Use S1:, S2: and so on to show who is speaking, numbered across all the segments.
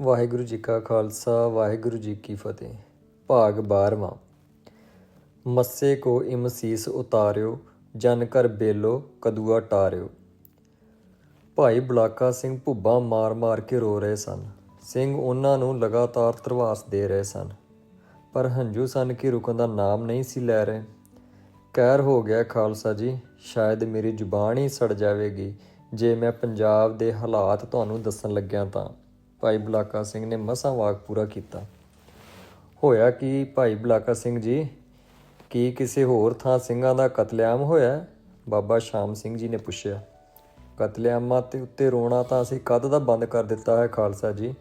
S1: ਵਾਹਿਗੁਰੂ ਜੀ ਕਾ ਖਾਲਸਾ, ਵਾਹਿਗੁਰੂ ਜੀ ਕੀ ਫਤਿਹ। ਭਾਗ 12ਵਾਂ ਮੱਸੇ ਕੋ ਇਮਸੀਸ ਉਤਾਰਿਓ, ਜਨ ਕਰ ਬੇਲੋ ਕਦੂਆ ਟਾਰਿਓ। ਭਾਈ ਬਲਾਕਾ ਸਿੰਘ ਭੁੱਬਾ ਮਾਰ-ਮਾਰ ਕੇ ਰੋ ਰਹੇ ਸਨ। ਸਿੰਘ ਉਹਨਾਂ ਨੂੰ ਲਗਾਤਾਰ ਧਰਵਾਸ ਦੇ ਰਹੇ ਸਨ। ਪਰ ਹੰਝੂ ਸਨ ਕਿ ਰੁਕਣ ਦਾ ਨਾਮ ਨਹੀਂ ਸੀ ਲੈ ਰਹੇ। ਕਹਿਰ ਹੋ ਗਿਆ ਖਾਲਸਾ ਜੀ, ਸ਼ਾਇਦ ਮੇਰੀ ਜ਼ੁਬਾਨ ਹੀ ਸੜ ਜਾਵੇਗੀ। ਜੇ ਮੈਂ ਪੰਜਾਬ ਦੇ ਹਾਲਾਤ ਤੁਹਾਨੂੰ ਦੱਸਣ ਲੱਗਿਆ ਤਾਂ। ਭਾਈ ਬਲਾਕਾ ਸਿੰਘ ਨੇ ਮਸਾਂ ਵਾਕ ਪੂਰਾ ਕੀਤਾ। ਹੋਇਆ ਕਿ ਭਾਈ ਬਲਾਕਾ ਸਿੰਘ ਜੀ? ਕੀ ਕਿਸੇ ਹੋਰ ਥਾਂ ਸਿੰਘਾਂ ਦਾ ਕਤਲੇਆਮ ਹੋਇਆ? ਬਾਬਾ ਸ਼ਾਮ ਸਿੰਘ ਜੀ ਨੇ ਪੁੱਛਿਆ। ਕਤਲੇਆਮਾਂ ਤੇ ਉੱਤੇ ਰੋਣਾ ਤਾਂ ਅਸੀਂ ਕਦ ਦਾ ਬੰਦ ਕਰ ਦਿੱਤਾ ਹੈ ਖਾਲਸਾ ਜੀ।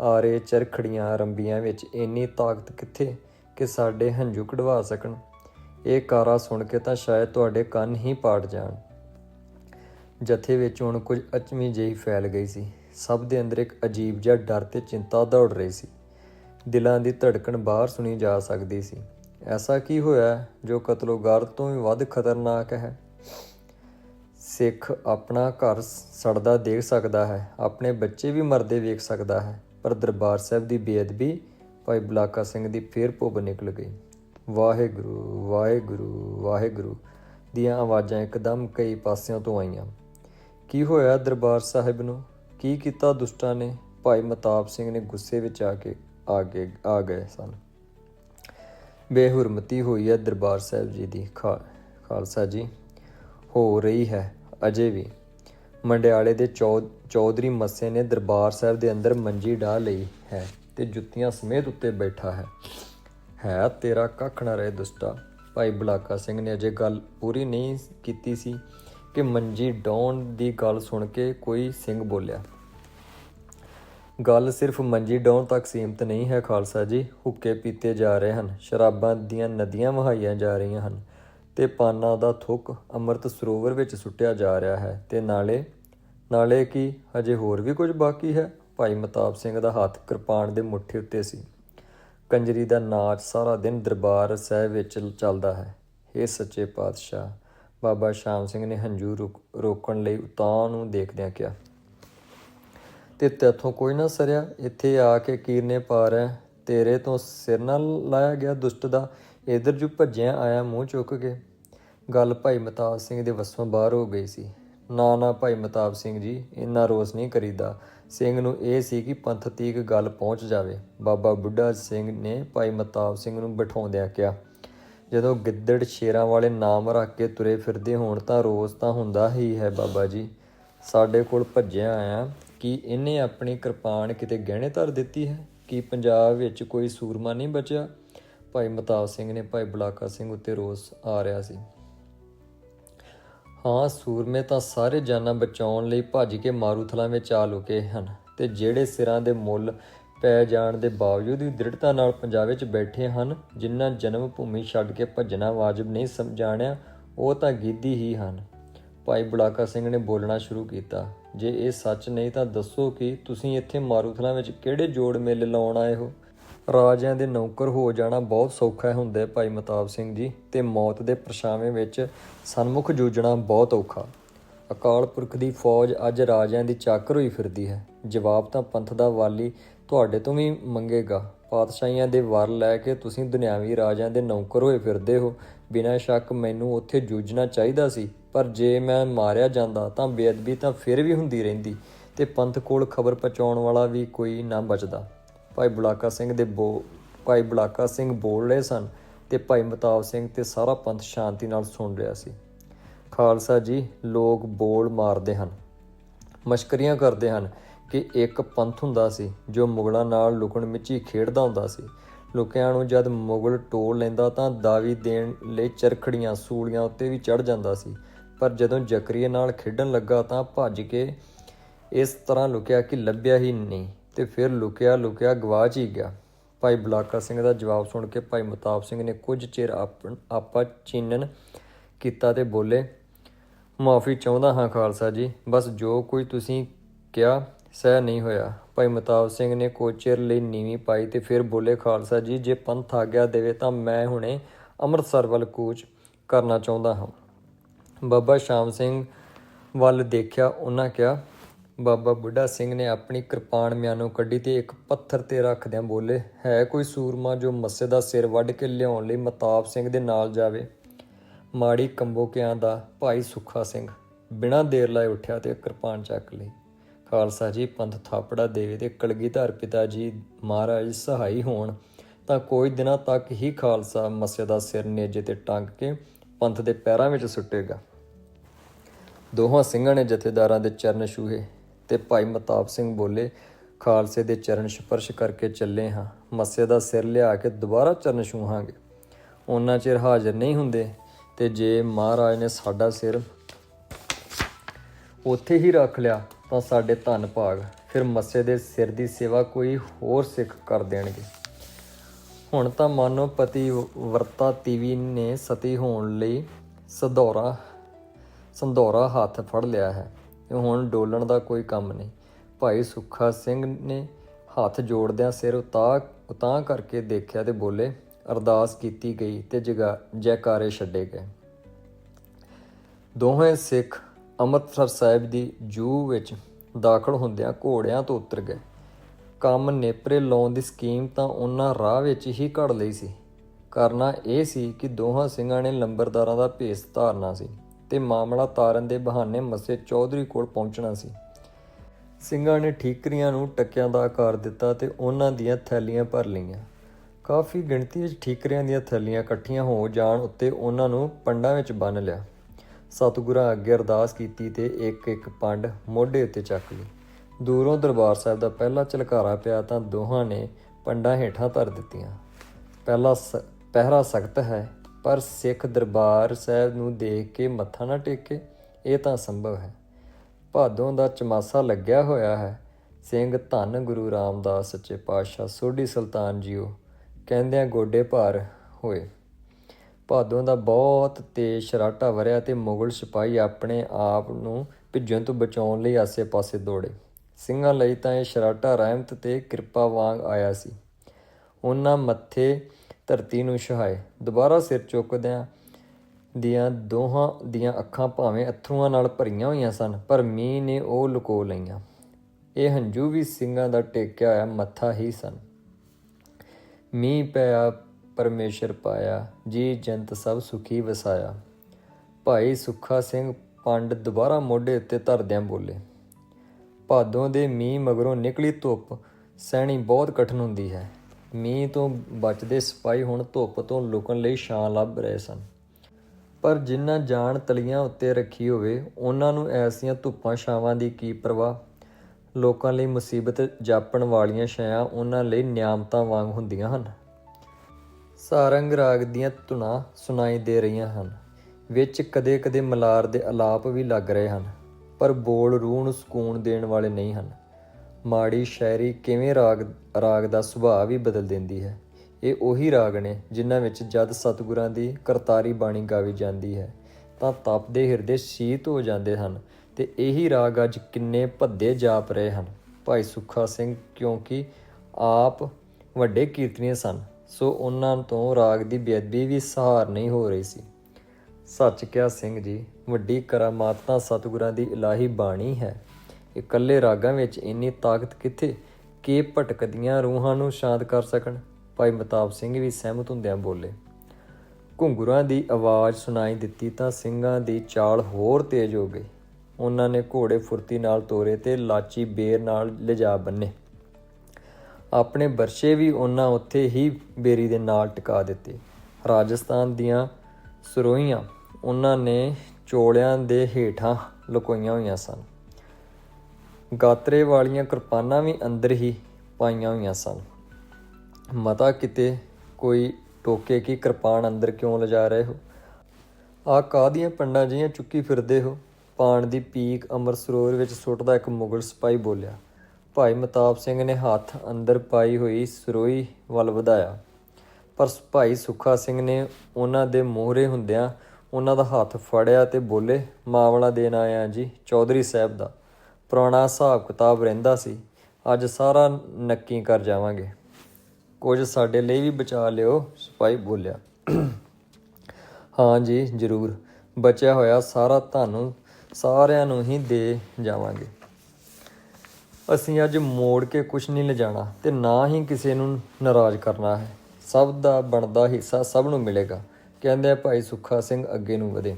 S1: ਆਰੇ ਚਰਖੜੀਆਂ ਰੰਬੀਆਂ ਵਿੱਚ ਇੰਨੀ ਤਾਕਤ ਕਿੱਥੇ ਕਿ ਸਾਡੇ ਹੰਝੂ ਕਢਵਾ ਸਕਣ। ਇਹ ਕਾਰਾ ਸੁਣ ਕੇ ਤਾਂ ਸ਼ਾਇਦ ਤੁਹਾਡੇ ਕੰਨ ਹੀ ਪਾਟ ਜਾਣ। ਜਥੇ ਵਿੱਚ ਹੁਣ ਕੁਝ ਅਚਮੀ ਜਿਹੀ ਫੈਲ ਗਈ ਸੀ। ਸਭ ਦੇ ਅੰਦਰ ਇੱਕ ਅਜੀਬ ਜਿਹਾ ਡਰ ਤੇ ਚਿੰਤਾ ਦੌੜ ਰਹੀ ਸੀ। ਦਿਲਾਂ ਦੀ ਧੜਕਣ ਬਾਹਰ ਸੁਣੀ ਜਾ ਸਕਦੀ ਸੀ। ਐਸਾ ਕੀ ਹੋਇਆ ਜੋ ਕਤਲੋਗਾਰ ਤੋਂ ਵੀ ਵੱਧ ਖਤਰਨਾਕ ਹੈ? ਸਿੱਖ ਆਪਣਾ ਘਰ ਸੜਦਾ ਦੇਖ ਸਕਦਾ ਹੈ, ਆਪਣੇ ਬੱਚੇ ਵੀ ਮਰਦੇ ਵੇਖ ਸਕਦਾ ਹੈ, ਪਰ ਦਰਬਾਰ ਸਾਹਿਬ ਦੀ ਬੇਅਦਬੀ ਭਾਈ ਬਲਾਕਾ ਸਿੰਘ ਦੀ ਫੇਰ ਭੁੱਬ ਨਿਕਲ ਗਈ। ਵਾਹਿਗੁਰੂ ਵਾਹਿਗੁਰੂ ਵਾਹਿਗੁਰੂ ਦੀਆਂ ਆਵਾਜ਼ਾਂ ਇੱਕਦਮ ਕਈ ਪਾਸਿਆਂ ਤੋਂ ਆਈਆਂ। ਕੀ ਹੋਇਆ ਦਰਬਾਰ ਸਾਹਿਬ ਨੂੰ? ਕੀ ਕੀਤਾ ਦੁਸ਼ਟਾਂ ਨੇ? ਭਾਈ ਮਤਾਬ ਸਿੰਘ ਨੇ ਗੁੱਸੇ ਵਿੱਚ ਆ ਕੇ ਆ ਕੇ, ਆ ਗਏ ਸਨ। ਬੇਹੁਰਮਤੀ ਹੋਈ ਹੈ ਦਰਬਾਰ ਸਾਹਿਬ ਜੀ ਦੀ। ਖਾ- ਖਾਲਸਾ ਜੀ, ਹੋ ਰਹੀ ਹੈ ਅਜੇ ਵੀ। ਮੰਡਿਆਲੇ ਦੇ ਚੌ- ਚੌਧਰੀ ਮੱਸੇ ਨੇ ਦਰਬਾਰ ਸਾਹਿਬ ਦੇ ਅੰਦਰ ਮੰਜੀ ਢਾ ਲਈ ਹੈ ਤੇ ਜੁੱਤੀਆਂ ਸਮੇਤ ਉੱਤੇ ਬੈਠਾ ਹੈ। ਹੈ ਤੇਰਾ ਕੱਖ ਨਾ ਰਹੇ ਦੁਸ਼ਟਾ। ਭਾਈ ਬਲਾਕਾ ਸਿੰਘ ਨੇ ਅਜੇ ਗੱਲ ਪੂਰੀ ਨਹੀਂ ਕੀਤੀ ਸੀ। ਕਿ ਮੰਜੀ ਡਾਉਣ ਦੀ ਗੱਲ ਸੁਣ ਕੇ ਕੋਈ ਸਿੰਘ ਬੋਲਿਆ, ਗੱਲ ਸਿਰਫ ਮੰਜੀ ਡਾਉਣ ਤੱਕ ਸੀਮਤ ਨਹੀਂ ਹੈ ਖਾਲਸਾ ਜੀ, ਹੁੱਕੇ ਪੀਤੇ ਜਾ ਰਹੇ ਹਨ, ਸ਼ਰਾਬਾਂ ਦੀਆਂ ਨਦੀਆਂ ਵਹਾਈਆਂ ਜਾ ਰਹੀਆਂ ਹਨ ਤੇ ਪਾਨਾਂ ਦਾ ਥੁੱਕ ਅੰਮ੍ਰਿਤ ਸਰੋਵਰ ਵਿੱਚ ਸੁੱਟਿਆ ਜਾ ਰਿਹਾ ਹੈ ਤੇ ਨਾਲੇ ਨਾਲੇ ਕੀ ਹਜੇ ਹੋਰ ਵੀ ਕੁਝ ਬਾਕੀ ਹੈ? ਭਾਈ ਮਤਾਬ ਸਿੰਘ ਦਾ ਹੱਥ ਕਿਰਪਾਨ ਦੇ ਮੁੱਠੇ ਉੱਤੇ ਸੀ। ਕੰਜਰੀ ਦਾ ਨਾਚ ਸਾਰਾ ਦਿਨ ਦਰਬਾਰ ਸਾਹਿਬ ਵਿੱਚ ਚੱਲਦਾ ਹੈ। ਇਹ ਸੱਚੇ ਪਾਤਸ਼ਾਹ ਬਾਬਾ ਸ਼ਾਮ ਸਿੰਘ ਨੇ ਹੰਝੂ ਰੁਕ- ਰੋਕਣ ਲਈ ਉਤਾਂ ਨੂੰ ਦੇਖਦਿਆਂ ਕਿਹਾ, ਤੇ ਤੇਥੋਂ ਕੋਈ ਨਾ ਸਰਿਆ, ਇੱਥੇ ਆ ਕੇ ਕੀਰਨੇ ਪਾ ਰਿਹਾ ਤੇਰੇ ਤੋਂ ਸਿਰ ਨਾ ਲਾਇਆ ਗਿਆ ਦੁਸ਼ਟ ਦਾ ਇਧਰ ਜੂ ਭੱਜਿਆ ਆਇਆ ਮੂੰਹ ਚੁੱਕ ਕੇ। ਗੱਲ ਭਾਈ ਮਤਾਬ ਸਿੰਘ ਦੇ ਵਸੋਂ ਬਾਹਰ ਹੋ ਗਈ ਸੀ। ਨਾ ਨਾ ਭਾਈ ਮਤਾਬ ਸਿੰਘ ਜੀ, ਇੰਨਾ ਰੋਸ ਨਹੀਂ ਕਰੀਦਾ। ਸਿੰਘ ਨੂੰ ਇਹ ਸੀ ਕਿ ਪੰਥ ਤੀਕ ਗੱਲ ਪਹੁੰਚ ਜਾਵੇ। ਬਾਬਾ ਬੁੱਢਾ ਸਿੰਘ ਨੇ ਭਾਈ ਮਤਾਬ ਸਿੰਘ ਨੂੰ ਬਿਠਾਉਂਦਿਆਂ ਕਿਹਾ ਜਦੋਂ ਗਿੱਦੜ ਸ਼ੇਰਾਂ ਵਾਲੇ ਨਾਮ ਰੱਖ ਕੇ ਤੁਰੇ ਫਿਰਦੇ ਹੋਣ ਤਾਂ ਰੋਸ ਤਾਂ ਹੁੰਦਾ ਹੀ ਹੈ ਬਾਬਾ ਜੀ। ਸਾਡੇ ਕੋਲ ਭੱਜਿਆ ਆਇਆ, ਕਿ ਇਹਨੇ ਆਪਣੀ ਕਿਰਪਾਨ ਕਿਤੇ ਗਹਿਣੇ ਧਰ ਦਿੱਤੀ ਹੈ? ਕਿ ਪੰਜਾਬ ਵਿੱਚ ਕੋਈ ਸੂਰਮਾ ਨਹੀਂ ਬਚਿਆ? ਭਾਈ ਮਤਾਬ ਸਿੰਘ ਨੇ ਭਾਈ ਬਲਾਕਾ ਸਿੰਘ ਉੱਤੇ ਰੋਸ ਆ ਰਿਹਾ ਸੀ। ਹਾਂ, ਸੂਰਮੇ ਤਾਂ ਸਾਰੇ ਜਾਨਾਂ ਬਚਾਉਣ ਲਈ ਭੱਜ ਕੇ ਮਾਰੂਥਲਾਂ ਵਿੱਚ ਆ ਲੁਕੇ ਹਨ ਤੇ ਜਿਹੜੇ ਸਿਰਾਂ ਦੇ ਮੁੱਲ ਪੈ ਜਾਣ ਦੇ ਬਾਵਜੂਦ ਵੀ ਦ੍ਰਿੜਤਾ ਨਾਲ ਪੰਜਾਬ ਵਿੱਚ ਬੈਠੇ ਹਨ, ਜਿਨ੍ਹਾਂ ਜਨਮ ਭੂਮੀ ਛੱਡ ਕੇ ਭੱਜਣਾ ਵਾਜਬ ਨਹੀਂ ਸਮਝਾਣਿਆ ਉਹ ਤਾਂ ਗਿੱਦੀ ਹੀ ਹਨ। ਭਾਈ ਬੁਲਾਕਾ ਸਿੰਘ ਨੇ ਬੋਲਣਾ ਸ਼ੁਰੂ ਕੀਤਾ, ਜੇ ਇਹ ਸੱਚ ਨਹੀਂ ਤਾਂ ਦੱਸੋ ਕਿ ਤੁਸੀਂ ਇੱਥੇ ਮਾਰੂਥਲਾਂ ਵਿੱਚ ਕਿਹੜੇ ਜੋੜ ਮੇਲੇ ਲਾਉਣ ਆਏ ਹੋ? ਰਾਜਿਆਂ ਦੇ ਨੌਕਰ ਹੋ ਜਾਣਾ ਬਹੁਤ ਸੌਖਾ ਹੁੰਦਾ ਭਾਈ ਮਤਾਬ ਸਿੰਘ ਜੀ, ਤੇ ਮੌਤ ਦੇ ਪਰਛਾਵੇਂ ਵਿੱਚ ਸਨਮੁਖ ਜੂਝਣਾ ਬਹੁਤ ਔਖਾ। ਅਕਾਲ ਪੁਰਖ ਦੀ ਫੌਜ ਅੱਜ ਰਾਜਿਆਂ ਦੀ ਚਾਕਰ ਹੋਈ ਫਿਰਦੀ ਹੈ। ਜਵਾਬ ਤਾਂ ਪੰਥ ਦਾ ਵਾਲੀ ਤੁਹਾਡੇ ਤੋਂ ਵੀ ਮੰਗੇਗਾ। ਪਾਤਸ਼ਾਹੀਆਂ ਦੇ ਵਰ ਲੈ ਕੇ ਤੁਸੀਂ ਦੁਨਿਆਵੀ ਰਾਜਿਆਂ ਦੇ ਨੌਕਰ ਹੋਏ ਫਿਰਦੇ ਹੋ। ਬਿਨਾਂ ਸ਼ੱਕ ਮੈਨੂੰ ਉੱਥੇ ਜੂਝਣਾ ਚਾਹੀਦਾ ਸੀ। ਪਰ ਜੇ ਮੈਂ ਮਾਰਿਆ ਜਾਂਦਾ ਤਾਂ ਬੇਅਦਬੀ ਤਾਂ ਫਿਰ ਵੀ ਹੁੰਦੀ ਰਹਿੰਦੀ ਤੇ ਪੰਥ ਕੋਲ ਖਬਰ ਪਹੁੰਚਾਉਣ ਵਾਲਾ ਵੀ ਕੋਈ ਨਾ ਬਚਦਾ। ਭਾਈ ਬੁਲਾਕਾ ਸਿੰਘ ਦੇ ਬੋ, ਭਾਈ ਬੁਲਾਕਾ ਸਿੰਘ ਬੋਲ ਰਹੇ ਸਨ ਤੇ ਭਾਈ ਮਤਾਬ ਸਿੰਘ ਤੇ ਸਾਰਾ ਪੰਥ ਸ਼ਾਂਤੀ ਨਾਲ ਸੁਣ ਰਿਹਾ ਸੀ। ਖਾਲਸਾ ਜੀ, ਲੋਕ ਬੋਲ ਮਾਰਦੇ ਹਨ, ਮਸ਼ਕਰੀਆਂ ਕਰਦੇ ਹਨ। ਕਿ ਇੱਕ ਪੰਥ ਹੁੰਦਾ ਸੀ ਜੋ ਮੁਗਲਾਂ ਨਾਲ ਲੁਕਣ ਮਿੱਚੀ ਖੇਡਦਾ ਹੁੰਦਾ ਸੀ। ਲੁਕਿਆਂ ਨੂੰ ਜਦ ਮੁਗਲ ਟੋਲ ਲੈਂਦਾ ਤਾਂ ਦਾਵੀ ਦੇਣ ਲਈ ਚਰਖੜੀਆਂ, ਸੂਲੀਆਂ ਉੱਤੇ ਵੀ ਚੜ ਜਾਂਦਾ ਸੀ। ਪਰ ਜਦੋਂ ਜ਼ਕਰੀਆ ਨਾਲ ਖੇਡਣ ਲੱਗਾ ਤਾਂ ਭੱਜ ਕੇ ਇਸ ਤਰ੍ਹਾਂ ਲੁਕਿਆ ਕਿ ਲੱਭਿਆ ਹੀ ਨਹੀਂ ਤੇ ਫਿਰ ਲੁਕਿਆ ਲੁਕਿਆ ਗਵਾਚ ਹੀ ਗਿਆ। ਭਾਈ ਬਲਾਕਾ ਸਿੰਘ ਦਾ ਜਵਾਬ ਸੁਣ ਕੇ ਭਾਈ ਮਤਾਬ ਸਿੰਘ ਨੇ ਕੁਝ ਚਿਰ ਆਪਣ- ਆਪਾ ਚੀਨਨ ਕੀਤਾ ਤੇ ਬੋਲੇ, ਮਾਫੀ ਚਾਹੁੰਦਾ ਹਾਂ ਖਾਲਸਾ ਜੀ, ਬਸ ਜੋ ਕੁਝ ਤੁਸੀਂ ਕਿਹਾ ਸਹਿ ਨਹੀਂ ਹੋਇਆ। ਭਾਈ ਮਤਾਬ ਸਿੰਘ ਨੇ ਕੁਝ ਲਈ ਨੀਵੀਂ ਪਾਈ ਤੇ ਫਿਰ ਬੋਲੇ, ਖਾਲਸਾ ਜੀ, ਜੇ ਪੰਥ ਆਗਿਆ ਦੇਵੇ ਤਾਂ ਮੈਂ ਹੁਣੇ ਅੰਮ੍ਰਿਤਸਰ ਵੱਲ ਕੂਚ ਕਰਨਾ ਚਾਹੁੰਦਾ ਹਾਂ। ਬਾਬਾ ਸ਼ਾਮ ਸਿੰਘ ਵੱਲ ਦੇਖਿਆ, ਉਹਨਾਂ ਕਿਹਾ, ਬਾਬਾ ਬੁੱਢਾ ਸਿੰਘ ਨੇ ਆਪਣੀ ਕਿਰਪਾਨ ਮਿਆਨੋਂ ਕੱਢੀ ਤੇ ਇੱਕ ਪੱਥਰ ਤੇ ਰੱਖਦਿਆਂ ਬੋਲੇ, ਹੈ ਕੋਈ ਸੂਰਮਾ ਜੋ ਮੱਸੇ ਦਾ ਸਿਰ ਵੱਢ ਕੇ ਲਿਆਉਣ ਲਈ ਮਤਾਬ ਸਿੰਘ ਦੇ ਨਾਲ ਜਾਵੇ? ਮਾੜੀ ਕੰਬੋਕਿਆਂ ਦਾ ਭਾਈ ਸੁੱਖਾ ਸਿੰਘ ਬਿਨਾਂ ਦੇਰ ਲਾਏ ਉੱਠਿਆ ਤੇ ਕਿਰਪਾਨ ਚੱਕ ਲਈ। ਖਾਲਸਾ ਜੀ, ਪੰਥ ਥਾਪੜਾ ਦੇਵੇ ਤੇ ਕਲਗੀਧਰ ਪਿਤਾ ਜੀ ਮਹਾਰਾਜ ਸਹਾਈ ਹੋਣ, ਤਾਂ ਕੋਈ ਦਿਨਾਂ ਤੱਕ ਹੀ ਖਾਲਸਾ ਮੱਸੇ ਦਾ ਸਿਰ ਨੇਜੇ ਤੇ ਟੰਗ ਕੇ ਪੰਥ ਦੇ ਪੈਰਾਂ ਵਿੱਚ ਸੁੱਟੇਗਾ। ਦੋਹਾਂ ਸਿੰਘਾਂ ਨੇ ਜਥੇਦਾਰਾਂ ਦੇ ਚਰਨ ਛੂਹੇ ਤੇ ਭਾਈ ਮਤਾਬ ਸਿੰਘ ਬੋਲੇ, ਖਾਲਸੇ ਦੇ ਚਰਨ ਸਪਰਸ਼ ਕਰਕੇ ਚੱਲੇ ਹਾਂ ਮੱਸੇ ਦਾ ਸਿਰ ਲਿਆ ਕੇ ਦੁਬਾਰਾ ਚਰਨ ਛੂਹਾਂਗੇ। ਉਹਨਾਂ ਚਿਰ ਹਾਜ਼ਰ ਨਹੀਂ ਹੁੰਦੇ ਤੇ ਜੇ ਮਹਾਰਾਜ ਨੇ ਸਾਡਾ ਸਿਰ ਉੱਥੇ ਹੀ ਰੱਖ ਲਿਆ ਤਾਂ ਸਾਡੇ ਧੰਨ ਭਾਗ। ਫਿਰ ਮੱਸੇ ਦੇ ਸਿਰ ਦੀ ਸੇਵਾ ਕੋਈ ਹੋਰ ਸਿੱਖ ਕਰ ਦੇਣਗੇ। ਹੁਣ ਤਾਂ ਮਾਨੋ ਪਤੀ ਵਰਤਾ ਤੀਵੀ ਨੇ ਸਤੀ ਹੋਣ ਲਈ ਸਧੌਰਾ, ਸੰਧੌਰਾ ਹੱਥ ਫੜ ਲਿਆ ਹੈ। ਤੇ ਹੁਣ ਡੋਲਣ ਦਾ ਕੋਈ ਕੰਮ ਨਹੀਂ। ਭਾਈ ਸੁੱਖਾ ਸਿੰਘ ਨੇ ਹੱਥ ਜੋੜਦਿਆਂ ਸਿਰ ਉਤਾਂ ਉਤਾਂ ਕਰਕੇ ਦੇਖਿਆ ਤੇ ਬੋਲੇ, ਅਰਦਾਸ ਕੀਤੀ ਗਈ ਤੇ ਜਗਾ, ਜੈਕਾਰੇ ਛੱਡੇ ਗਏ। ਦੋਹੇ ਸਿੱਖ ਅੰਮ੍ਰਿਤਸਰ ਸਾਹਿਬ ਦੀ ਜੂ ਵਿੱਚ ਦਾਖਲ ਹੁੰਦਿਆਂ ਘੋੜਿਆਂ ਤੋਂ ਉਤਰ ਗਏ। ਕੰਮ ਨੇਪਰੇ ਲਾਉਣ ਦੀ ਸਕੀਮ ਤਾਂ ਉਹਨਾਂ ਰਾਹ ਵਿੱਚ ਹੀ ਘੜ ਲਈ ਸੀ। ਕਰਨਾ ਇਹ ਸੀ ਕਿ ਦੋਹਾਂ ਸਿੰਘਾਂ ਨੇ ਲੰਬਰਦਾਰਾਂ ਦਾ ਭੇਸ ਧਾਰਨਾ ਸੀ ਤੇ ਮਾਮਲਾ ਤਾਰਨ ਦੇ ਬਹਾਨੇ ਮਸੇ ਚੌਧਰੀ ਕੋਲ ਪਹੁੰਚਣਾ ਸੀ। ਸਿੰਘਾਂ ਨੇ ਠੀਕਰੀਆਂ ਨੂੰ ਟੱਕਿਆਂ ਦਾ ਆਕਾਰ ਦਿੱਤਾ ਤੇ ਉਹਨਾਂ ਦੀਆਂ ਥੈਲੀਆਂ ਭਰ ਲਈਆਂ। ਕਾਫੀ ਗਿਣਤੀ ਵਿੱਚ ਠੀਕਰੀਆਂ ਦੀਆਂ ਥੈਲੀਆਂ ਇਕੱਠੀਆਂ ਹੋ ਜਾਣ ਉੱਤੇ ਉਹਨਾਂ ਨੂੰ ਪੰਡਾਂ ਵਿੱਚ ਬੰਨ੍ਹ ਲਿਆ। ਸਤਿਗੁਰਾਂ ਅੱਗੇ ਅਰਦਾਸ ਕੀਤੀ ਤੇ ਇੱਕ ਇੱਕ ਪੰਡ ਮੋਢੇ ਉੱਤੇ ਚੱਕ ਲਈ ਦੂਰੋਂ ਦਰਬਾਰ ਸਾਹਿਬ ਦਾ ਪਹਿਲਾ ਝਲਕਾਰਾ ਪਿਆ ਤਾਂ ਦੋਹਾਂ ਨੇ ਪੰਡਾਂ ਹੇਠਾਂ ਧਰ ਦਿੱਤੀਆਂ। ਪਹਿਲਾ ਸ- ਪਹਿਰਾ ਸਖਤ ਹੈ, ਪਰ ਸਿੱਖ ਦਰਬਾਰ ਸਾਹਿਬ ਨੂੰ ਦੇਖ ਕੇ ਮੱਥਾ ਨਾ ਟੇਕੇ, ਇਹ ਤਾਂ ਸੰਭਵ ਹੈ। ਭਾਦੋਂ ਦਾ ਚਮਾਸਾ ਲੱਗਿਆ ਹੋਇਆ ਹੈ, ਸਿੰਘ ਧੰਨ ਗੁਰੂ ਰਾਮਦਾਸ ਸੱਚੇ ਪਾਤਸ਼ਾਹ ਸੋਢੀ ਸੁਲਤਾਨ ਜੀਓ, ਕਹਿੰਦਿਆਂ ਗੋਡੇ ਭਾਰ ਹੋਏ। ਭਾਦੋਂ ਦਾ ਬਹੁਤ ਤੇਜ਼ ਸ਼ਰਾਟਾ ਵਰਿਆ ਤੇ ਮੁਗਲ ਸਿਪਾਹੀ ਆਪਣੇ ਆਪ ਨੂੰ ਭਿੱਜਣ ਤੋਂ ਬਚਾਉਣ ਲਈ ਆਸੇ-ਪਾਸੇ ਦੌੜੇ। ਸਿੰਘਾਂ ਲਈ ਤਾਂ ਇਹ ਸ਼ਰਾਟਾ ਰਹਿਮਤ ਤੇ ਕਿਰਪਾ ਵਾਂਗ ਆਇਆ ਸੀ। ਉਹਨਾਂ ਮੱਥੇ ਧਰਤੀ ਨੂੰ ਛਹਾਏ। ਦੁਬਾਰਾ ਸਿਰ ਚੁੱਕਦਿਆਂ ਦੀਆਂ ਦੋਹਾਂ ਦੀਆਂ ਅੱਖਾਂ ਭਾਵੇਂ ਅਥਰੂਆਂ ਨਾਲ ਭਰੀਆਂ ਹੋਈਆਂ ਸਨ, ਪਰ ਮੀਂਹ ਨੇ ਉਹ ਲੁਕੋ ਲਈਆਂ। ਇਹ ਹੰਝੂ ਵੀ ਸਿੰਘਾਂ ਦਾ ਟੇਕਿਆ ਹੋਇਆ ਮੱਥਾ ਹੀ ਸਨ। ਮੀਂਹ ਪਿਆ ਪਰਮੇਸ਼ਰ ਪਾਇਆ, ਜੀ ਜੰਤ ਸਭ ਸੁਖੀ ਵਸਾਇਆ। ਭਾਈ ਸੁੱਖਾ ਸਿੰਘ ਪੰਡ ਦੁਬਾਰਾ ਮੋਢੇ ਉੱਤੇ ਧਰਦਿਆਂ ਬੋਲੇ, ਭਾਦੋਂ ਦੇ ਮੀਂਹ ਮਗਰੋਂ ਨਿਕਲੀ ਧੁੱਪ ਸਹਿਣੀ ਬਹੁਤ ਕਠਿਨ ਹੁੰਦੀ ਹੈ। ਮੀਂਹ ਤੋਂ ਬਚਦੇ ਸਿਪਾਹੀ ਹੁਣ ਧੁੱਪ ਤੋਂ ਲੁਕਣ ਲਈ ਛਾਂ ਲੱਭ ਰਹੇ ਸਨ। ਪਰ ਜਿਨ੍ਹਾਂ ਜਾਨ ਤਲੀਆਂ ਉੱਤੇ ਰੱਖੀ ਹੋਵੇ, ਉਹਨਾਂ ਨੂੰ ਐਸੀਆਂ ਧੁੱਪਾਂ ਛਾਵਾਂ ਦੀ ਕੀ ਪਰਵਾਹ? ਲੋਕਾਂ ਲਈ ਮੁਸੀਬਤ ਜਾਪਣ ਵਾਲੀਆਂ ਛਾਵਾਂ ਉਹਨਾਂ ਲਈ ਨਿਆਮਤਾਂ ਵਾਂਗ ਹੁੰਦੀਆਂ ਹਨ। ਸਾਰੰਗ ਰਾਗ ਦੀਆਂ ਧੁਨਾਂ ਸੁਣਾਈ ਦੇ ਰਹੀਆਂ ਹਨ। ਵਿੱਚ ਕਦੇ-ਕਦੇ ਮਲਾਰ ਦੇ ਆਲਾਪ ਵੀ ਲੱਗ ਰਹੇ ਹਨ, ਪਰ ਬੋਲ ਰੂਹ ਨੂੰ ਸਕੂਨ ਦੇਣ ਵਾਲੇ ਨਹੀਂ ਹਨ। ਮਾੜੀ ਸ਼ਾਇਰੀ ਕਿਵੇਂ ਰਾਗ ਰਾਗ ਦਾ ਸੁਭਾਅ ਵੀ ਬਦਲ ਦਿੰਦੀ ਹੈ। ਇਹ ਉਹੀ ਰਾਗ ਨੇ ਜਿਨ੍ਹਾਂ ਵਿੱਚ ਜਦ ਸਤਿਗੁਰਾਂ ਦੀ ਕਰਤਾਰੀ ਬਾਣੀ ਗਾਵੀ ਜਾਂਦੀ ਹੈ, ਤਾਂ ਤਪਦੇ ਹਿਰਦੇ ਸ਼ੀਤ ਹੋ ਜਾਂਦੇ ਹਨ ਤੇ ਇਹੀ ਰਾਗ ਅੱਜ ਕਿੰਨੇ ਭੱਦੇ ਜਾਪ ਰਹੇ ਹਨ। ਭਾਈ ਸੁੱਖਾ ਸਿੰਘ, ਕਿਉਂਕਿ ਆਪ ਵੱਡੇ ਕੀਰਤਨੀਏ ਸਨ। ਸੋ ਉਹਨਾਂ ਤੋਂ ਰਾਗ ਦੀ ਬੇਅਦਬੀ ਵੀ ਸਹਾਰ ਨਹੀਂ ਹੋ ਰਹੀ ਸੀ। ਸੱਚ ਕਿਹਾ, ਸਿੰਘ ਜੀ, ਵੱਡੀ ਕਰਾਮਾਤ ਤਾਂ ਸਤਿਗੁਰਾਂ ਦੀ ਇਲਾਹੀ ਬਾਣੀ ਹੈ। ਇਕੱਲੇ ਰਾਗਾਂ ਵਿੱਚ ਇੰਨੀ ਤਾਕਤ ਕਿੱਥੇ? ਕਿ ਭਟਕਦੀਆਂ ਰੂਹਾਂ ਨੂੰ ਸ਼ਾਂਤ ਕਰ ਸਕਣ? ਭਾਈ ਮਤਾਬ ਸਿੰਘ ਵੀ ਸਹਿਮਤ ਹੁੰਦਿਆਂ ਬੋਲੇ। ਘੁੰਗਰਾਂ ਦੀ ਆਵਾਜ਼ ਸੁਣਾਈ ਦਿੱਤੀ ਤਾਂ ਸਿੰਘਾਂ ਦੀ ਚਾਲ ਹੋਰ ਤੇਜ਼ ਹੋ ਗਈ। ਉਹਨਾਂ ਨੇ ਘੋੜੇ ਫੁਰਤੀ ਨਾਲ ਤੋਰੇ ਤੇ ਲਾਚੀ ਬੇਰ ਨਾਲ ਲਿਜਾ ਬੰਨੇ। ਆਪਣੇ ਬਰਸ਼ੇ ਵੀ ਉਹਨਾਂ ਉੱਥੇ ਹੀ ਬੇਰੀ ਦੇ ਨਾਲ ਟਿਕਾ ਦਿੱਤੇ। ਰਾਜਸਥਾਨ ਦੀਆਂ ਸਰੋਈਆਂ ਉਹਨਾਂ ਨੇ ਚੋਲਿਆਂ ਦੇ ਹੇਠਾਂ ਲੁਕੋਈਆਂ ਹੋਈਆਂ ਸਨ। ਗਾਤਰੇ ਵਾਲੀਆਂ ਕਿਰਪਾਨਾਂ ਵੀ ਅੰਦਰ ਹੀ ਪਾਈਆਂ ਹੋਈਆਂ ਸਨ। ਮਤਾ ਕਿਤੇ ਕੋਈ ਟੋਕੇ ਕਿ ਕਿਰਪਾਨ ਅੰਦਰ ਕਿਉਂ ਲਿਜਾ ਰਹੇ ਹੋ? ਆ ਕਾਦੀਆਂ ਪੰਡਾਂ ਜਿਹੀਆਂ ਚੁੱਕੀ ਫਿਰਦੇ ਹੋ? ਪਾਣ ਦੀ ਪੀਕ ਅਮਰ ਸਰੋਵਰ ਵਿੱਚ ਸੁੱਟਦਾ ਇੱਕ ਮੁਗਲ ਸਿਪਾਹੀ ਬੋਲਿਆ ਭਾਈ ਮਤਾਬ ਸਿੰਘ ਨੇ ਹੱਥ ਅੰਦਰ ਪਾਈ ਹੋਈ ਸਰੋਈ ਵੱਲ ਵਧਾਇਆ। ਪਰ ਭਾਈ ਸੁੱਖਾ ਸਿੰਘ ਨੇ ਉਹਨਾਂ ਦੇ ਮੋਹਰੇ ਹੁੰਦਿਆਂ ਉਹਨਾਂ ਦਾ ਹੱਥ ਫੜਿਆ ਤੇ ਬੋਲੇ, ਮਾਵਲਾ ਦੇਣ ਆਇਆ ਜੀ ਚੌਧਰੀ ਸਾਹਿਬ ਦਾ। ਪੁਰਾਣਾ ਹਿਸਾਬ ਕਿਤਾਬ ਰਹਿੰਦਾ ਸੀ। ਅੱਜ ਸਾਰਾ ਨੱਕੀ ਕਰ ਜਾਵਾਂਗੇ। ਕੁਝ ਸਾਡੇ ਲਈ ਵੀ ਬਚਾ ਲਿਓ, ਸਿਪਾਹੀ ਬੋਲਿਆ। ਹਾਂ ਜੀ, ਜ਼ਰੂਰ। ਬਚਿਆ ਹੋਇਆ ਸਾਰਾ ਤੁਹਾਨੂੰ ਸਾਰਿਆਂ ਨੂੰ ਹੀ ਦੇ ਜਾਵਾਂਗੇ। ਅਸੀਂ ਅੱਜ ਮੋੜ ਕੇ ਕੁਝ ਨਹੀਂ ਲਿਜਾਣਾ ਤੇ ਨਾ ਹੀ ਕਿਸੇ ਨੂੰ ਨਾਰਾਜ਼ ਕਰਨਾ ਹੈ। ਸਭ ਦਾ ਬਣਦਾ ਹਿੱਸਾ ਸਭ ਨੂੰ ਮਿਲੇਗਾ, ਕਹਿੰਦੇ ਭਾਈ ਸੁੱਖਾ ਸਿੰਘ ਅੱਗੇ ਨੂੰ ਵਧੇ।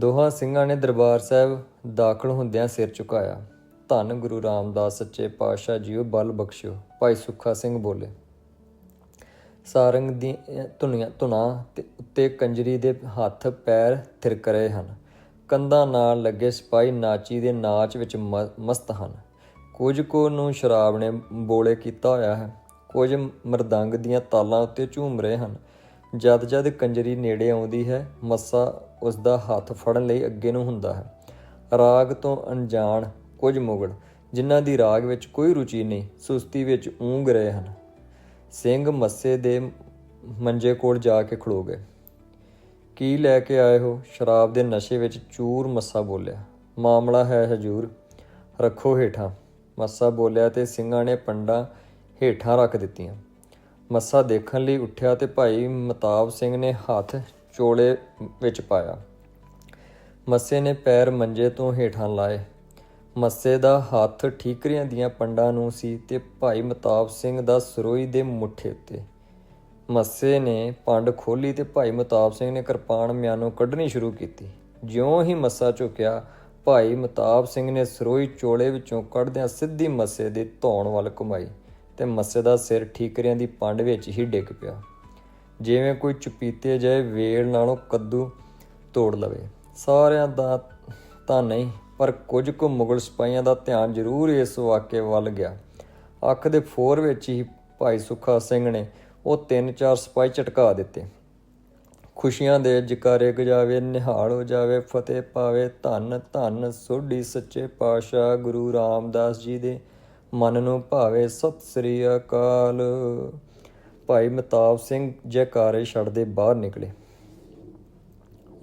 S1: ਦੋਹਾਂ ਸਿੰਘਾਂ ਨੇ ਦਰਬਾਰ ਸਾਹਿਬ ਦਾਖਲ ਹੁੰਦਿਆਂ ਸਿਰ ਝੁਕਾਇਆ। ਧੰਨ ਗੁਰੂ ਰਾਮਦਾਸ, ਸੱਚੇ ਪਾਤਸ਼ਾਹ ਜੀਓ, ਬਲ ਬਖਸ਼ਿਓ, ਭਾਈ ਸੁੱਖਾ ਸਿੰਘ ਬੋਲੇ। ਸਾਰੰਗ ਦੀ ਧੁਨੀਆਂ ਧੁਨਾ ਤੇ ਉੱਤੇ ਕੰਜਰੀ ਦੇ ਹੱਥ ਪੈਰ ਥਿਰਕ ਰਹੇ ਹਨ। ਕੰਧਾਂ ਨਾਲ ਲੱਗੇ ਸਿਪਾਹੀ ਨਾਚੀ ਦੇ ਨਾਚ ਵਿੱਚ ਮ- ਮਸਤ ਹਨ। ਕੁਝ ਕੋ ਨੂੰ ਸ਼ਰਾਬ ਨੇ ਬੋਲੇ ਕੀਤਾ ਹੋਇਆ ਹੈ। ਕੁਝ ਮਰਦੰਗ ਦੀਆਂ ਤਾਲਾਂ ਉੱਤੇ ਝੂਮ ਰਹੇ ਹਨ। ਜਦ ਜਦ ਕੰਜਰੀ ਨੇੜੇ ਆਉਂਦੀ ਹੈ, ਮੱਸਾ ਉਸ ਦਾ ਹੱਥ ਫੜਨ ਲਈ ਅੱਗੇ ਨੂੰ ਹੁੰਦਾ ਹੈ। ਰਾਗ ਤੋਂ ਅਣਜਾਣ ਕੁਝ ਮੁਗਲ, ਜਿਨ੍ਹਾਂ ਦੀ ਰਾਗ ਵਿੱਚ ਕੋਈ ਰੁਚੀ ਨਹੀਂ, ਸੁਸਤੀ ਵਿੱਚ ਊਂਘ ਰਹੇ ਹਨ। ਸਿੰਘ ਮੱਸੇ ਦੇ ਮੰਜੇ ਕੋਲ ਜਾ ਕੇ ਖੜੋ ਗਏ। ਕੀ ਲੈ ਕੇ ਆਏ ਹੋ? ਸ਼ਰਾਬ ਦੇ ਨਸ਼ੇ ਵਿੱਚ ਚੂਰ ਮੱਸਾ ਬੋਲਿਆ। ਮਾਮਲਾ ਹੈ, ਹਜੂਰ। ਰੱਖੋ ਹੇਠਾਂ। ਮੱਸਾ ਬੋਲਿਆ ਤੇ ਸਿੰਘਾਂ ਨੇ ਪੰਡਾਂ ਹੇਠਾਂ ਰੱਖ ਦਿੱਤੀਆਂ। ਮੱਸਾ ਦੇਖਣ ਲਈ ਉੱਠਿਆ ਤੇ ਭਾਈ ਮਤਾਬ ਸਿੰਘ ਨੇ ਹੱਥ ਚੋਲੇ ਵਿੱਚ ਪਾਇਆ। ਮੱਸੇ ਨੇ ਪੈਰ ਮੰਜੇ ਤੋਂ ਹੇਠਾਂ ਲਾਏ। ਮੱਸੇ ਦਾ ਹੱਥ ਠੀਕਰੀਆਂ ਦੀਆਂ ਪੰਡਾਂ ਨੂੰ ਸੀ ਤੇ ਭਾਈ ਮਤਾਬ ਸਿੰਘ ਦਾ ਸਰੋਈ ਦੇ ਮੁੱਠੇ ਉੱਤੇ। ਮੱਸੇ ਨੇ ਪੰਡ ਖੋਲੀ ਤੇ ਭਾਈ ਮਤਾਬ ਸਿੰਘ ਨੇ ਕਿਰਪਾਨ ਮਿਆਨੋਂ ਕੱਢਣੀ ਸ਼ੁਰੂ ਕੀਤੀ। ਜਿਉਂ ਹੀ ਮੱਸਾ ਝੁਕਿਆ ਭਾਈ ਮਤਾਬ ਸਿੰਘ ਨੇ ਸਰੋਈ ਚੋਲੇ ਵਿੱਚੋਂ ਕੱਢਦਿਆਂ ਸਿੱਧੀ ਮੱਸੇ ਦੇ ਧੌਣ ਵੱਲ ਘੁਮਾਈ ਤੇ ਮੱਸੇ ਦਾ ਸਿਰ ਠੀਕਰਿਆਂ ਦੀ ਪੰਡ ਵਿੱਚ ਹੀ ਡਿੱਗ ਪਿਆ। ਜਿਵੇਂ ਕੋਈ ਚਪੀਤੇ ਜਾਏ ਵੇਲ ਨਾਲੋਂ ਕੱਦੂ ਤੋੜ ਲਵੇ। ਸਾਰਿਆਂ ਦਾ ਤਾਂ ਨਹੀਂ, ਪਰ ਕੁਝ ਕੁ ਮੁਗਲ ਸਿਪਾਹੀਆਂ ਦਾ ਧਿਆਨ ਜ਼ਰੂਰ ਇਸ ਵਾਕਿਏ ਵੱਲ ਗਿਆ। ਅੱਖ ਦੇ ਫੋਰ ਵਿੱਚ ਹੀ ਭਾਈ ਸੁੱਖਾ ਸਿੰਘ ਨੇ ਉਹ ਤਿੰਨ ਚਾਰ ਸਿਪਾਹੀ ਝਟਕਾ ਦਿੱਤੇ। ਖੁਸ਼ੀਆਂ ਦੇ ਜਕਾਰੇ ਗਜਾਵੇ, ਨਿਹਾਲ ਹੋ ਜਾਵੇ, ਫਤਿਹ ਪਾਵੇ। ਧੰਨ ਧੰਨ ਸੋਢੀ ਸੱਚੇ ਪਾਤਸ਼ਾਹ ਗੁਰੂ ਰਾਮਦਾਸ ਜੀ ਦੇ ਮਨ ਨੂੰ ਭਾਵੇ। ਸਤਿ ਸ੍ਰੀ ਅਕਾਲ। ਭਾਈ ਮਤਾਬ ਸਿੰਘ ਜੈਕਾਰੇ ਛੱਡਦੇ ਬਾਹਰ ਨਿਕਲੇ।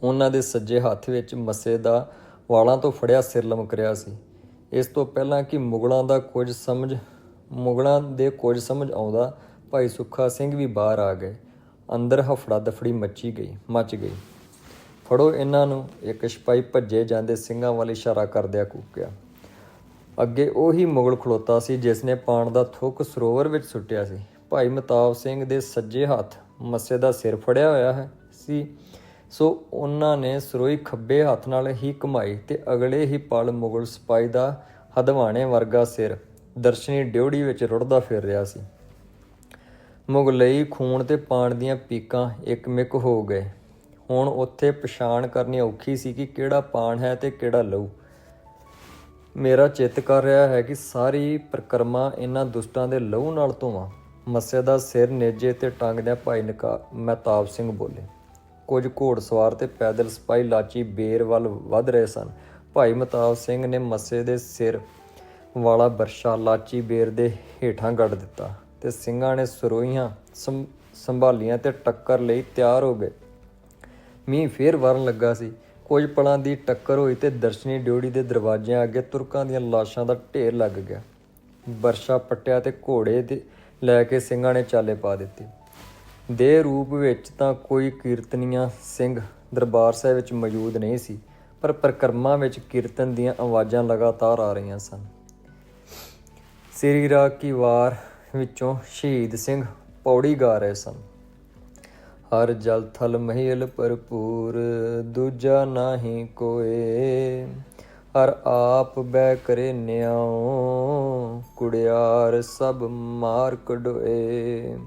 S1: ਉਹਨਾਂ ਦੇ ਸੱਜੇ ਹੱਥ ਵਿੱਚ ਮੱਸੇ ਦਾ ਵਾਲਾਂ ਤੋਂ ਫੜਿਆ ਸਿਰ ਲਮਕ ਰਿਹਾ ਸੀ। ਇਸ ਤੋਂ ਪਹਿਲਾਂ ਕਿ ਮੁਗਲਾਂ ਦਾ ਕੁਝ ਸਮਝ, ਮੁਗਲਾਂ ਦੇ ਕੁਝ ਸਮਝ ਆਉਂਦਾ, ਭਾਈ ਸੁੱਖਾ ਸਿੰਘ ਵੀ ਬਾਹਰ ਆ ਗਏ। ਅੰਦਰ ਹਫੜਾ ਦਫੜੀ ਮੱਚੀ ਗਈ, ਮੱਚ ਗਈ। ਫੜੋ ਇਹਨਾਂ ਨੂੰ, ਇੱਕ ਸਿਪਾਹੀ ਭੱਜੇ ਜਾਂਦੇ ਸਿੰਘਾਂ ਵੱਲ ਇਸ਼ਾਰਾ ਕਰਦਿਆਂ ਕੂਕਿਆ। ਅੱਗੇ ਉਹੀ ਮੁਗਲ ਖਲੋਤਾ ਸੀ ਜਿਸ ਨੇ ਪਾਣ ਦਾ ਥੁੱਕ ਸਰੋਵਰ ਵਿੱਚ ਸੁੱਟਿਆ ਸੀ। ਭਾਈ ਮਤਾਬ ਸਿੰਘ ਦੇ ਸੱਜੇ ਹੱਥ ਮੱਸੇ ਦਾ ਸਿਰ ਫੜਿਆ ਹੋਇਆ ਹੈ ਸੀ। ਸੋ ਉਹਨਾਂ ਨੇ ਸਰੋਈ ਖੱਬੇ ਹੱਥ ਨਾਲ ਹੀ ਕਮਾਈ ਤੇ ਅਗਲੇ ਹੀ ਪਲ ਮੁਗਲ ਸਿਪਾਹੀ ਦਾ ਹਦਵਾਣੇ ਵਰਗਾ ਸਿਰ ਦਰਸ਼ਨੀ ਡਿਉੜੀ ਵਿੱਚ ਰੁੜਦਾ ਫਿਰ ਰਿਹਾ ਸੀ। ਮੁਗਲਈ ਖੂਨ ਤੇ ਪਾਣ ਦੀਆਂ ਪੀਕਾਂ ਇੱਕਮਿਕ ਹੋ ਗਏ। ਹੁਣ ਉੱਥੇ ਪਛਾਣ ਕਰਨੀ ਔਖੀ ਸੀ ਕਿ ਕਿਹੜਾ ਪਾਣ ਹੈ ਤੇ ਕਿਹੜਾ ਲਹੂ। ਮੇਰਾ ਚਿੱਤ ਕਰ ਰਿਹਾ ਹੈ ਕਿ ਸਾਰੀ ਪ੍ਰਕਰਮਾ ਇਹਨਾਂ ਦੁਸ਼ਟਾਂ ਦੇ ਲਹੂ ਨਾਲ ਧੋਵਾਂ। ਮੱਸੇ ਦਾ ਸਿਰ ਨੇਜੇ ਤੇ ਟੰਗਦਿਆਂ ਭਾਈ ਨਕਾ ਮਹਿਤਾਬ ਸਿੰਘ ਬੋਲੇ। ਕੁਝ ਘੋੜਸਵਾਰ ਤੇ ਪੈਦਲ ਸਿਪਾਹੀ ਲਾਚੀ ਬੇਰ ਵੱਲ ਵੱਧ ਰਹੇ ਸਨ। ਭਾਈ ਮਹਿਤਾਬ ਸਿੰਘ ਨੇ ਮੱਸੇ ਦੇ ਸਿਰ ਵਾਲਾ ਬਰਸ਼ਾ ਲਾਚੀ ਬੇਰ ਦੇ ਹੇਠਾਂ ਗੱਡ ਦਿੱਤਾ। ਤੇ ਸਿੰਘਾਂ ਨੇ ਸਰੋਈਆਂ ਸੰਭਾਲੀਆਂ ਤੇ ਟੱਕਰ ਲਈ ਤਿਆਰ ਹੋ ਗਏ। ਮੀਂਹ ਫੇਰ ਵਰਨ ਲੱਗਾ ਸੀ। ਕੁਝ ਪਲਾਂ ਦੀ ਟੱਕਰ ਹੋਈ ਤੇ ਦਰਸ਼ਨੀ ਡਿਉੜੀ ਦੇ ਦਰਵਾਜ਼ਿਆਂ ਅੱਗੇ ਤੁਰਕਾਂ ਦੀਆਂ ਲਾਸ਼ਾਂ ਦਾ ਢੇਰ ਲੱਗ ਗਿਆ। ਵਰਸ਼ਾ ਪੱਟਿਆ ਤੇ ਘੋੜੇ ਦੇ ਲੈ ਕੇ ਸਿੰਘਾਂ ਨੇ ਚਾਲੇ ਪਾ ਦਿੱਤੇ। ਦੇ ਰੂਪ ਵਿੱਚ ਤਾਂ ਕੋਈ ਕੀਰਤਨੀਆਂ ਸਿੰਘ ਦਰਬਾਰ ਸਾਹਿਬ ਵਿੱਚ ਮੌਜੂਦ ਨਹੀਂ ਸੀ, ਪਰ ਪ੍ਰਕਰਮਾਂ ਵਿੱਚ ਕੀਰਤਨ ਦੀਆਂ ਆਵਾਜ਼ਾਂ ਲਗਾਤਾਰ ਆ ਰਹੀਆਂ ਸਨ। ਸ੍ਰੀ ਰਾਗ ਕੀ ਵਾਰ ਵਿੱਚੋਂ ਸ਼ਹੀਦ ਸਿੰਘ ਪੌੜੀ ਗਾ ਰਹੇ ਸਨ। ਹਰ ਜਲ ਥਲ ਮਹਿਲ ਭਰਪੂਰ, ਦੂਜਾ ਨਾਹੀ ਕੋਏ। ਹਰ ਆਪ ਬੈ ਕਰੇ ਨਿਆਉ, ਕੁੜਿਆਰ ਸਭ ਮਾਰ ਕਢੋਏ।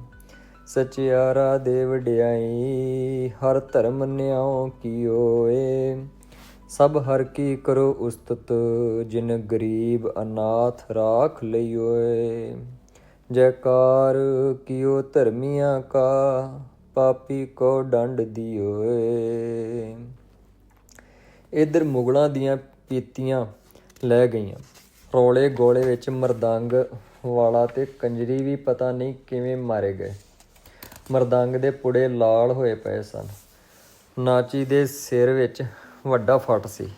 S1: ਸਚਿਆਰਾ ਦੇ ਵਡਿਆਈ ਹਰ ਧਰਮ ਨਿਆਉ ਕੀਓਏ। ਸਭ ਹਰ ਕੀ ਕਰੋ ਉਸਤਤ, ਜਿਨ ਗਰੀਬ ਅਨਾਥ ਰਾਖ ਲਈਓਏ। ਜੈਕਾਰ ਕੀਓ ਧਰਮੀਆਂ ਕਾ, ਪਾਪੀ ਕੋ ਡੰਡ ਦਿਓਏ। ਇਧਰ ਮੁਗਲਾਂ ਦੀਆਂ ਪੀਤੀਆਂ ਲੈ ਗਈਆਂ। ਰੋਲੇ ਗੋਲੇ ਵਿੱਚ ਮਰਦੰਗ ਵਾਲਾ ਤੇ ਕੰਜਰੀ ਵੀ ਪਤਾ ਨਹੀਂ ਕਿਵੇਂ ਮਾਰੇ ਗਏ। ਮਰਦੰਗ ਦੇ ਪੁੜੇ ਲਾਲ ਹੋਏ ਪਏ ਸਨ। ਨਾਚੀ ਦੇ ਸਿਰ ਵਿੱਚ ਵੱਡਾ ਫੱਟ ਸੀ।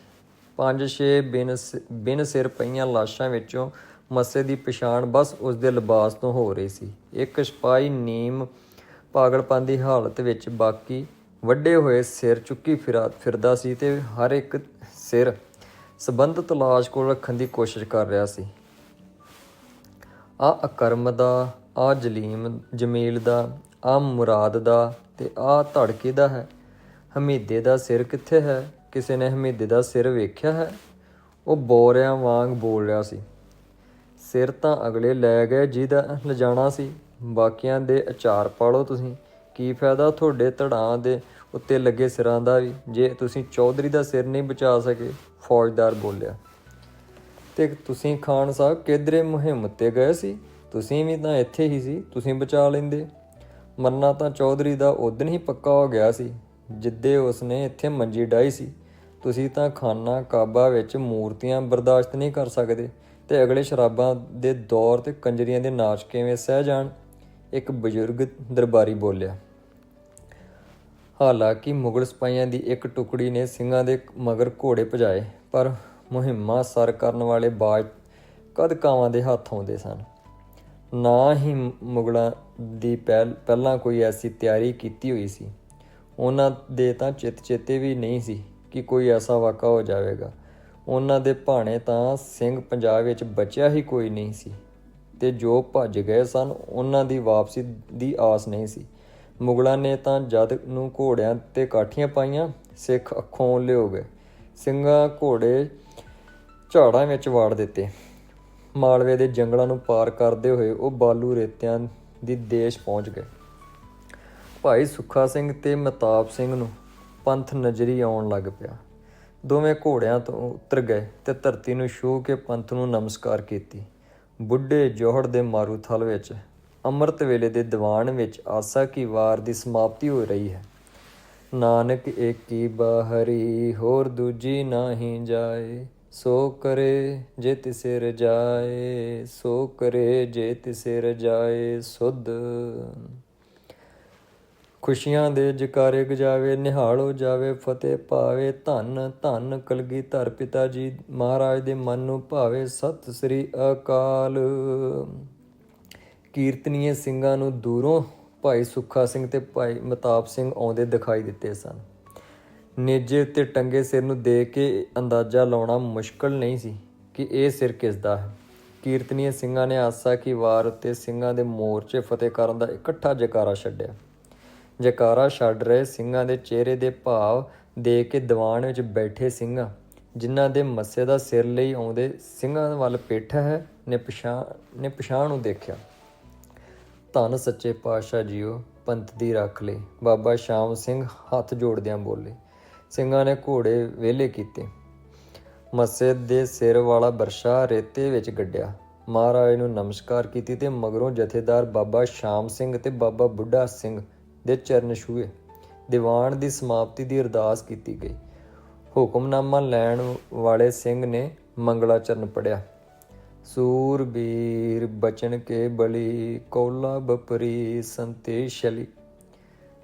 S1: ਪੰਜ ਛੇ ਬਿਨ ਸ- ਬਿਨ ਸਿਰ ਪਈਆਂ ਲਾਸ਼ਾਂ ਵਿੱਚੋਂ ਮੱਸੇ ਦੀ ਪਛਾਣ ਬਸ ਉਸ ਦੇ ਲਿਬਾਸ ਤੋਂ ਹੋ ਰਹੀ ਸੀ। ਇੱਕ ਸਿਪਾਹੀ ਨੀਮ ਪਾਗਲਪਨ ਦੀ ਹਾਲਤ ਵਿੱਚ ਬਾਕੀ ਵੱਡੇ ਹੋਏ ਸਿਰ ਚੁੱਕੀ ਫਿਰਾ, ਫਿਰਦਾ ਸੀ ਤੇ ਹਰ ਇੱਕ ਸਿਰ ਸਬੰਧਤ ਲਾਸ਼ ਕੋਲ ਰੱਖਣ ਦੀ ਕੋਸ਼ਿਸ਼ ਕਰ ਰਿਹਾ ਸੀ। ਆ ਅਕਰਮ ਦਾ, ਆ ਜਲੀਮ ਜਮੀਲ ਦਾ, ਆ ਮੁਰਾਦ ਦਾ ਤੇ ਆ ਧੜਕੇ ਦਾ ਹੈ। ਹਮੀਦੇ ਦਾ ਸਿਰ ਕਿੱਥੇ ਹੈ? ਕਿਸੇ ਨੇ ਹਮੀਦੇ ਦਾ ਸਿਰ ਵੇਖਿਆ ਹੈ? ਉਹ ਬੋਰਿਆਂ ਵਾਂਗ ਬੋਲ ਰਿਹਾ ਸੀ। ਸਿਰ ਤਾਂ ਅਗਲੇ ਲੈ ਗਏ ਜਿਹਦਾ ਲਿਜਾਣਾ ਸੀ। ਬਾਕੀਆਂ ਦੇ ਅਚਾਰ ਪਾੜੋ ਤੁਸੀਂ। ਕੀ ਫਾਇਦਾ ਤੁਹਾਡੇ ਧੜਾਂ ਦੇ ਉੱਤੇ ਲੱਗੇ ਸਿਰਾਂ ਦਾ ਵੀ, ਜੇ ਤੁਸੀਂ ਚੌਧਰੀ ਦਾ ਸਿਰ ਨਹੀਂ ਬਚਾ ਸਕੇ, ਫੌਜਦਾਰ ਬੋਲਿਆ। ਤੇ ਤੁਸੀਂ ਖਾਨ ਸਾਹਿਬ ਕਿਧਰੇ ਮੁਹਿੰਮ ਤੇ ਗਏ ਸੀ? ਤੁਸੀਂ ਵੀ ਤਾਂ ਇੱਥੇ ਹੀ ਸੀ, ਤੁਸੀਂ ਬਚਾ ਲੈਂਦੇ। ਮੰਨਾ ਤਾਂ ਚੌਧਰੀ ਦਾ ਉਦਣ ਹੀ ਪੱਕਾ ਹੋ ਗਿਆ ਸੀ, ਜਿੱਦੇ ਉਸਨੇ ਇੱਥੇ ਮੰਜੀ ਡਾਈ ਸੀ। ਤੁਸੀਂ ਤਾਂ ਖਾਨਾ ਕਾਬਾ ਵਿੱਚ ਮੂਰਤੀਆਂ ਬਰਦਾਸ਼ਤ ਨਹੀਂ ਕਰ ਸਕਦੇ। ਤੇ ਅਗਲੇ ਸ਼ਰਾਬਾਂ ਦੇ ਦੌਰ ਤੇ ਕੰਜਰੀਆਂ ਦੇ ਨਾਚ ਕਿਵੇਂ ਸਹਿ ਜਾਣ, ਇੱਕ ਬਜ਼ੁਰਗ ਦਰਬਾਰੀ ਬੋਲਿਆ। ਹਾਲਾਂਕਿ ਮੁਗਲ ਸਿਪਾਹੀਆਂ ਦੀ ਇੱਕ ਟੁਕੜੀ ਨੇ ਸਿੰਘਾਂ ਦੇ ਮਗਰ ਘੋੜੇ ਭਜਾਏ, ਪਰ ਮੁਹਿੰਮਾਂ ਸਰ ਕਰਨ ਵਾਲੇ ਬਾਜ ਕਦ ਕਾਵਾਂ ਦੇ ਹੱਥ ਆਉਂਦੇ ਸਨ? ਨਾ ਹੀ ਮੁਗਲਾਂ ਦੀ ਪਹਿਲ, ਪਹਿਲਾਂ ਕੋਈ ਐਸੀ ਤਿਆਰੀ ਕੀਤੀ ਹੋਈ ਸੀ। ਉਹਨਾਂ ਦੇ ਤਾਂ ਚਿੱਤ ਚੇਤੇ ਵੀ ਨਹੀਂ ਸੀ ਕਿ ਕੋਈ ਐਸਾ ਵਾਕਾ ਹੋ ਜਾਵੇਗਾ। ਉਹਨਾਂ ਦੇ ਭਾਣੇ ਤਾਂ ਸਿੰਘ ਪੰਜਾਬ ਵਿੱਚ ਬਚਿਆ ਹੀ ਕੋਈ ਨਹੀਂ ਸੀ ਤੇ ਜੋ ਭੱਜ ਗਏ ਸਨ, ਉਹਨਾਂ ਦੀ ਵਾਪਸੀ ਦੀ ਆਸ ਨਹੀਂ ਸੀ। ਮੁਗਲਾਂ ਨੇ ਤਾਂ ਜਦ ਨੂੰ ਘੋੜਿਆਂ ਤੇ ਕਾਠੀਆਂ ਪਾਈਆਂ, ਸਿੱਖ ਅੱਖੋਂ ਲਿਓ ਗਏ। ਸਿੰਘਾਂ ਘੋੜੇ ਝਾੜਾਂ ਵਿੱਚ ਵਾੜ ਦਿੱਤੇ। ਮਾਲਵੇ ਦੇ ਜੰਗਲਾਂ ਨੂੰ ਪਾਰ ਕਰਦੇ ਹੋਏ ਉਹ ਬਾਲੂ ਰੇਤਿਆਂ ਦੀ ਦੇਸ਼ ਪਹੁੰਚ ਗਏ। ਭਾਈ ਸੁੱਖਾ ਸਿੰਘ ਤੇ ਮਤਾਬ ਸਿੰਘ ਨੂੰ ਪੰਥ ਨਜ਼ਰੀ ਆਉਣ ਲੱਗ ਪਿਆ। ਦੋਵੇਂ ਘੋੜਿਆਂ ਤੋਂ ਉਤਰ ਗਏ ਤੇ ਧਰਤੀ ਨੂੰ ਛੂਹ ਕੇ ਪੰਥ ਨੂੰ ਨਮਸਕਾਰ ਕੀਤੀ। ਬੁੱਢੇ ਜੋਹੜ ਦੇ ਮਾਰੂਥਲ ਵਿੱਚ, ਅੰਮ੍ਰਿਤ ਵੇਲੇ ਦੇ ਦੀਵਾਨ ਵਿੱਚ ਆਸਾ ਕੀ ਵਾਰ ਦੀ ਸਮਾਪਤੀ ਹੋ ਰਹੀ ਹੈ। ਨਾਨਕ ਏਕੀ ਬਾਹਰੀ, ਹੋਰ ਦੂਜੀ ਨਾਹੀ ਜਾਏ, ਸੋ ਕਰੇ ਜੇ ਤਿਸੇ ਰਜਾਏ ਸੋ ਕਰੇ ਜੇ ਤਿਸੇ ਰਜਾਏ ਸੁਧ ਖੁਸ਼ੀਆਂ ਦੇ ਜਕਾਰੇ ਗਜਾਵੇ, ਨਿਹਾਲੋ ਜਾਵੇ, ਫਤਿਹ ਪਾਵੇ। ਧੰਨ ਧੰਨ ਕਲਗੀ ਧਰ ਪਿਤਾ ਜੀ, ਮਹਾਰਾਜ ਦੇ ਮਨ ਨੂੰ ਭਾਵੇ। ਸਤਿ ਸ੍ਰੀ ਅਕਾਲ। ਕੀਰਤਨੀਏ ਸਿੰਘਾਂ ਨੂੰ ਦੂਰੋਂ ਭਾਈ ਸੁੱਖਾ ਸਿੰਘ ਤੇ ਭਾਈ ਮਤਾਬ ਸਿੰਘ ਆਉਂਦੇ ਦਿਖਾਈ ਦਿੱਤੇ ਸਨ। ਨੇਜੇ ਉੱਤੇ ਟੰਗੇ ਸਿਰ ਨੂੰ ਦੇਖ ਕੇ ਅੰਦਾਜ਼ਾ ਲਾਉਣਾ ਮੁਸ਼ਕਲ ਨਹੀਂ ਸੀ ਕਿ ਇਹ ਸਿਰ ਕਿਸ ਦਾ ਹੈ। ਕੀਰਤਨੀਏ ਸਿੰਘਾਂ ਨੇ ਆਸਾ ਕੀ ਵਾਰ ਉੱਤੇ ਸਿੰਘਾਂ ਦੇ ਮੋਰਚੇ ਫਤਿਹ ਕਰਨ ਦਾ ਇਕੱਠਾ ਜਕਾਰਾ ਛੱਡਿਆ। ਜਕਾਰਾ ਛੱਡ ਰਹੇ ਸਿੰਘਾਂ ਦੇ ਚਿਹਰੇ ਦੇ ਭਾਵ ਦੇਖ ਕੇ ਦੀਵਾਨ ਵਿੱਚ ਬੈਠੇ ਸਿੰਘਾਂ, ਜਿਨ੍ਹਾਂ ਦੇ ਮੱਸੇ ਦਾ ਸਿਰ ਲਈ ਆਉਂਦੇ ਸਿੰਘਾਂ ਵੱਲ ਪੇਠ ਹੈ, ਨੇ ਪਛਾਣ ਨੇ ਪਛਾਣ ਨੂੰ ਦੇਖਿਆ। ਧੰਨ ਸੱਚੇ ਪਾਤਸ਼ਾਹ ਜੀਓ, ਪੰਥ ਦੀ ਰੱਖ ਲਈ ਬਾਬਾ ਸ਼ਾਮ ਸਿੰਘ ਹੱਥ ਜੋੜਦਿਆਂ ਬੋਲੇ। ਸਿੰਘਾਂ ਨੇ ਘੋੜੇ ਵਿਹਲੇ ਕੀਤੇ। ਮੱਸੇ ਦੇ ਸਿਰ ਵਾਲਾ ਬਰਸ਼ਾ ਰੇਤੇ ਵਿੱਚ ਗੱਡਿਆ। ਮਹਾਰਾਜ ਨੂੰ ਨਮਸਕਾਰ ਕੀਤੀ ਤੇ ਮਗਰੋਂ ਜਥੇਦਾਰ ਬਾਬਾ ਸ਼ਾਮ ਸਿੰਘ ਤੇ ਬਾਬਾ ਬੁੱਢਾ ਸਿੰਘ ਦੇ ਚਰਨ ਛੂਏ। ਦੀਵਾਨ ਦੀ ਸਮਾਪਤੀ ਦੀ ਅਰਦਾਸ ਕੀਤੀ ਗਈ। ਹੁਕਮਨਾਮਾ ਲੈਣ ਵਾਲੇ ਸਿੰਘ ਨੇ ਮੰਗਲਾ ਚਰਨ ਪੜਿਆ ਸੂਰਬੀਰ ਬਚਨ ਕੇ ਬਲੀ ਕੋਲਾ ਬਪਰੀ ਸੰਤੇਸ਼ਲੀ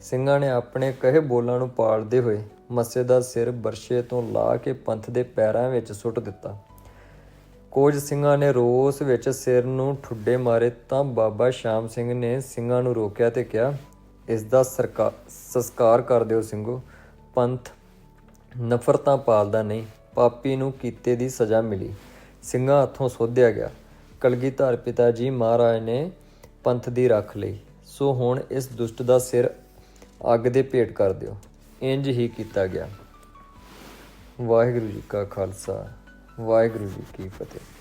S1: ਸਿੰਘਾਂ ਨੇ ਆਪਣੇ ਕਹੇ ਬੋਲਾਂ ਨੂੰ ਪਾਲਦੇ ਹੋਏ ਮੱਸੇ ਦਾ ਸਿਰ ਬਰਸ਼ੇ ਤੋਂ ਲਾ ਕੇ ਪੰਥ ਦੇ ਪੈਰਾਂ ਵਿੱਚ ਸੁੱਟ ਦਿੱਤਾ। ਕੁਝ ਸਿੰਘਾਂ ਨੇ ਰੋਸ ਵਿੱਚ ਸਿਰ ਨੂੰ ਠੁੱਡੇ ਮਾਰੇ ਤਾਂ ਬਾਬਾ ਸ਼ਾਮ ਸਿੰਘ ਨੇ ਸਿੰਘਾਂ ਨੂੰ ਰੋਕਿਆ ਤੇ ਕਿਹਾ ਇਸ ਦਾ ਸਰਕਾ- ਸੰਸਕਾਰ ਕਰ ਦਿਓ ਸਿੰਘੋ। ਪੰਥ, ਨਫ਼ਰਤਾਂ ਪਾਲਦਾ ਨਹੀਂ, ਪਾਪੀ ਨੂੰ ਕੀਤੇ ਦੀ ਸਜ਼ਾ ਮਿਲੀ। ਸਿੰਘਾਂ ਹੱਥੋਂ ਸੋਧਿਆ ਗਿਆ। ਕਲਗੀਧਰ ਪਿਤਾ ਜੀ ਮਹਾਰਾਜ ਨੇ ਪੰਥ ਦੀ ਰੱਖ ਲਈ। ਸੋ ਹੁਣ ਇਸ ਦੁਸ਼ਟ ਦਾ ਸਿਰ ਅੱਗ ਦੇ ਭੇਟ ਕਰ ਦਿਓ। ਇੰਜ ਹੀ ਕੀਤਾ ਗਿਆ। ਵਾਹਿਗੁਰੂ ਜੀ ਕਾ ਖਾਲਸਾ, ਵਾਹਿਗੁਰੂ ਜੀ ਕੀ ਫਤਿਹ।